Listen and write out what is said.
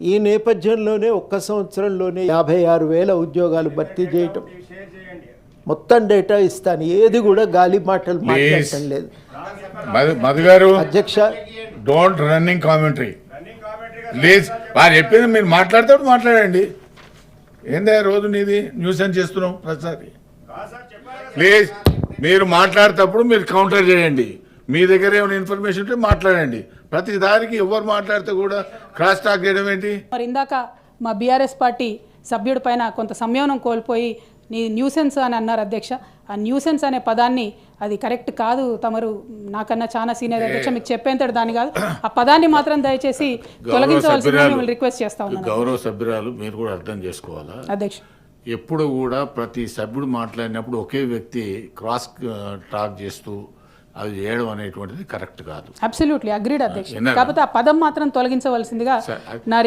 ఈ నేపథ్యంలోనే ఒక్క సంవత్సరంలోనే యాభై ఆరు వేల ఉద్యోగాలు భర్తీ చేయటం. మొత్తం డేటా ఇస్తాను. ఏది కూడా గాలి మాటలు మాట్లాడటం లేదు. మధు మధు గారు అధ్యక్ష డోంట్ రన్నింగ్ కామెంటరీ ప్లీజ్ వారు చెప్పింది మీరు మాట్లాడతాడు మాట్లాడండి. ఏందా రోజు నీది న్యూస్ అని చేస్తున్నావు ప్రతిసారి? ప్లీజ్ మీరు మాట్లాడేటప్పుడు మీరు కౌంటర్ చేయండి. మీ దగ్గర ఏమైనా ఇన్ఫర్మేషన్ ఉంటే మాట్లాడండి. ప్రతి దానికి ఎవరు మాట్లాడితే కూడా క్రాస్ టాక్ చేయడం ఏంటి? మరి ఇందాక మా బీఆర్ఎస్ పార్టీ సభ్యుడి పైన కొంత సంయమనం కోల్పోయి నీ న్యూసెన్స్ అని అన్నారు అధ్యక్ష. ఆ న్యూసెన్స్ అనే పదాన్ని అది కరెక్ట్ కాదు. తమరు నాకన్నా చాలా సీనియర్ అధ్యక్ష మీకు చెప్పేంతటి దాని కాదు. ఆ పదాన్ని మాత్రం దయచేసి తొలగించవలసిందని మిమ్మల్ని రిక్వెస్ట్ చేస్తా ఉన్నాను. గౌరవ సభ్యురాలు మీరు కూడా అర్థం చేసుకోవాలా? అధ్యక్ష. ఎప్పుడు కూడా ప్రతి సభ్యుడు మాట్లాడినప్పుడు ఒకే వ్యక్తి క్రాస్ టాక్ చేస్తూ అది చేయడం అనేటువంటిది కరెక్ట్ కాదు అబ్సల్యూట్లీ అగ్రీడ్ అధ్యక్ష? కాకపోతే ఆ పదం మాత్రం తొలగించవలసిందిగా నా